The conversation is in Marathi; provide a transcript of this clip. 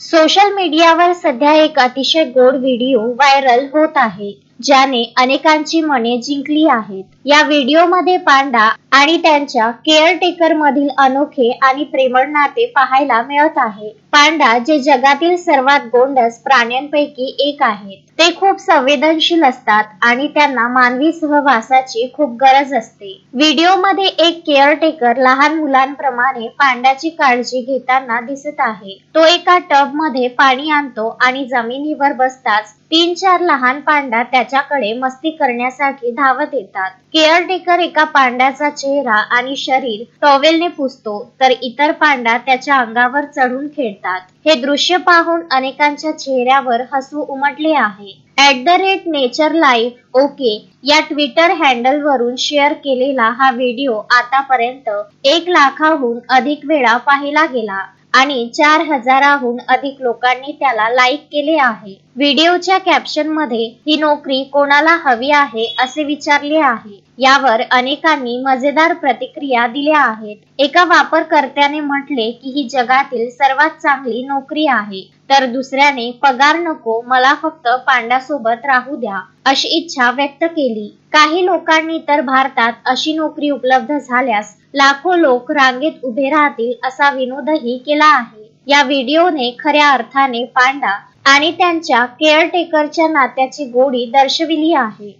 सोशल मीडियावर सध्या एक अतिशय गोड व्हिडिओ व्हायरल होत आहे. ज्याने अनेकांची मने जिंकली आहेत. या व्हिडिओमध्ये पांडा आणि त्यांच्या केअरटेकर मधील अनोखे आणि प्रेमळ नाते पाहायला मिळत आहे. पांडा जे जगातील सर्वात गोंडस प्राण्यांपैकी एक आहेत. ते खूप संवेदनशील असतात आणि त्यांना मानवी सहवासाची खूप गरज असते. व्हिडिओमध्ये एक केअरटेकर लहान मुलांप्रमाणे पांड्याची काळजी घेताना दिसत आहे. तो एका टबमध्ये पाणी आणतो आणि जमिनीवर बसताच तीन चार लहान पांडा त्याच्याकडे मस्ती करण्यासाठी धावत येतात. केअरटेकर एका पांड्याचा चेहरा आणि शरीर टॉवेलने पुसतो तर इतर पांडा त्याच्या अंगावर चढून खेळतात. हे दृश्य पाहून अनेकांच्या चेहऱ्यावर हसू उमटले आहे. At the rate nature life okay या ट्विटर हँडल वरून शेअर केलेला हा व्हिडिओ आतापर्यंत एक लाखाहून अधिक वेळा पाहिला गेला आणि चार हजाराहून अधिक लोकांनी त्याला लाईक केले आहे. व्हिडिओच्या कॅप्शनमध्ये ही नोकरी कोणाला हवी आहे? असे विचारले आहे. यावर अनेकांनी मजेदार प्रतिक्रिया दिल्या आहेत. एका वापरकर्त्याने म्हटले की ही जगातील सर्वात चांगली नोकरी आहे. तर दुसऱ्याने पगार नको मला फक्त पांड्यासोबत राहू द्या अशी इच्छा व्यक्त केली. काही लोकांनी तर भारतात अशी नोकरी उपलब्ध झाल्यास लाखो लोक रांगेत उभे राहतील असा विनोदही केला आहे. या व्हिडिओने खऱ्या अर्थाने पांडा आणि त्यांच्या केअरटेकरच्या नात्याची गोडी दर्शविली आहे.